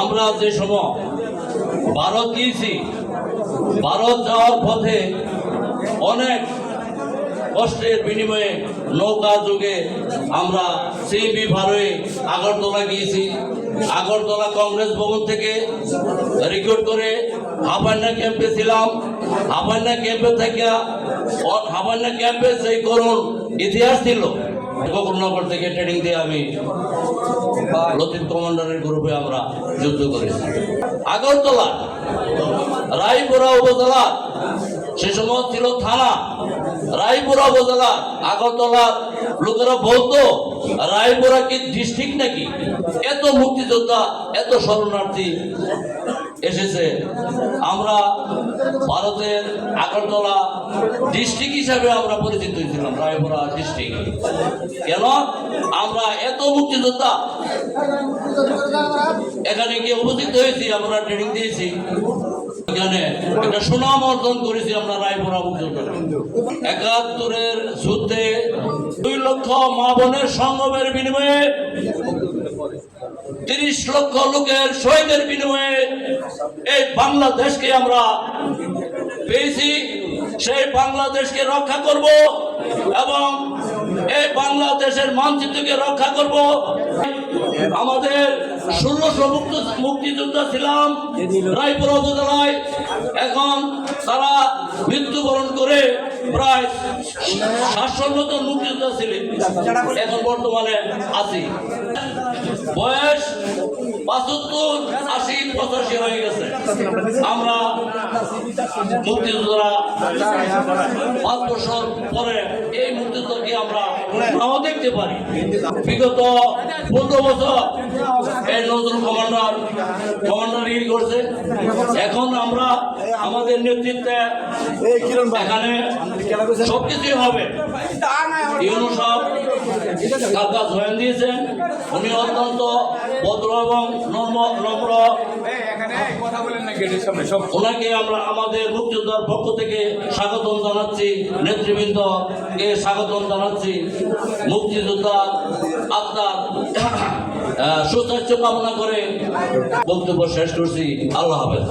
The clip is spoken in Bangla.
আমরা যে সময় ভারত গিয়েছি, ভারত যাওয়ার পথে অনেক কষ্টের বিনিময়ে নৌকা যুগে আমরা সিবি ভারয়ে আগরতলা গিয়েছি। আগরতলা কংগ্রেস ভবন থেকে রেকর্ড করে হাবান্না ক্যাম্পে ছিলাম। হাবান্না ক্যাম্পে থেকে হাবান্না ক্যাম্পে সেই করুন ইতিহাস ছিল। গোকুলনগর থেকে ট্রেনিং দিয়ে আমি লতিফ কমান্ডারের গ্রুপে আমরা যুদ্ধ করেছি। আগরতলা, রায়পুরা উপজেলা, সে সময় ছিল থানা। রায়পুরা উপজেলা, আগরতলা, লোকেরা বলতো, রায়পুরা কি ডিস্ট্রিক্ট নাকি? এত মুক্তিযোদ্ধা, এত শরণার্থী এসেছে। আমরা ভারতের আগরতলা ডিস্ট্রিক্ট হিসাবে আমরা পরিচিত হয়েছিলাম, রায়পুরা ডিস্ট্রিক্ট কেন? আমরা এত মুক্তিযোদ্ধা। এখানে গিয়ে উপস্থিত হয়েছি, আমরা ট্রেনিং দিয়েছি। এখানে একটা সুনাম অর্জন করেছি আমরা রায়পুরা মুক্তিযোদ্ধা একাত্তরের যুদ্ধে লক্ষ মা বোনের সঙ্গমের বিনিময়ে, তিরিশ লক্ষ লোকের শহীদের বিনিময়ে এই বাংলাদেশকে আমরা পেয়েছি, সেই বাংলাদেশকে রক্ষা করব এবং এই বাংলাদেশের মানচিত্রকে রক্ষা করব। আমাদের ষোলোশো মুক্ত মুক্তিযোদ্ধা ছিলাম রায়পুর উপজেলায়, এখন তারা মৃত্যুবরণ করে প্রায় সাতশোর মতো মুক্তিযোদ্ধা ছিলেন এখন বর্তমানে আছি। বয়স পঁচাত্তর আশি পঁচাশি হয়ে গেছে। আমরা মুক্তিযোদ্ধারা পাঁচ বছর পরে এই মুক্তিযোদ্ধাকে আমরা নাও দেখতে পারি। বিগত পনেরো বছর এই নজরুল কমান্ডার কমান্ডারগিরি করছে। এখন আমরা আমাদের নেতৃত্বে এখানে সবকিছুই হবে। ইউনো সব কাকা জয়েন দিয়েছেন। উনি অত্যন্ত ভদ্র এবং নম্র নম্র ওনাকে আমরা আমাদের মুক্তিযোদ্ধার পক্ষ থেকে স্বাগতম জানাচ্ছি, নেতৃবৃন্দ কে স্বাগতম জানাচ্ছি, মুক্তিযোদ্ধা আপনার সুস্বাস্থ্য কামনা করে বক্তব্য শেষ করছি। আল্লাহ হাফেজ।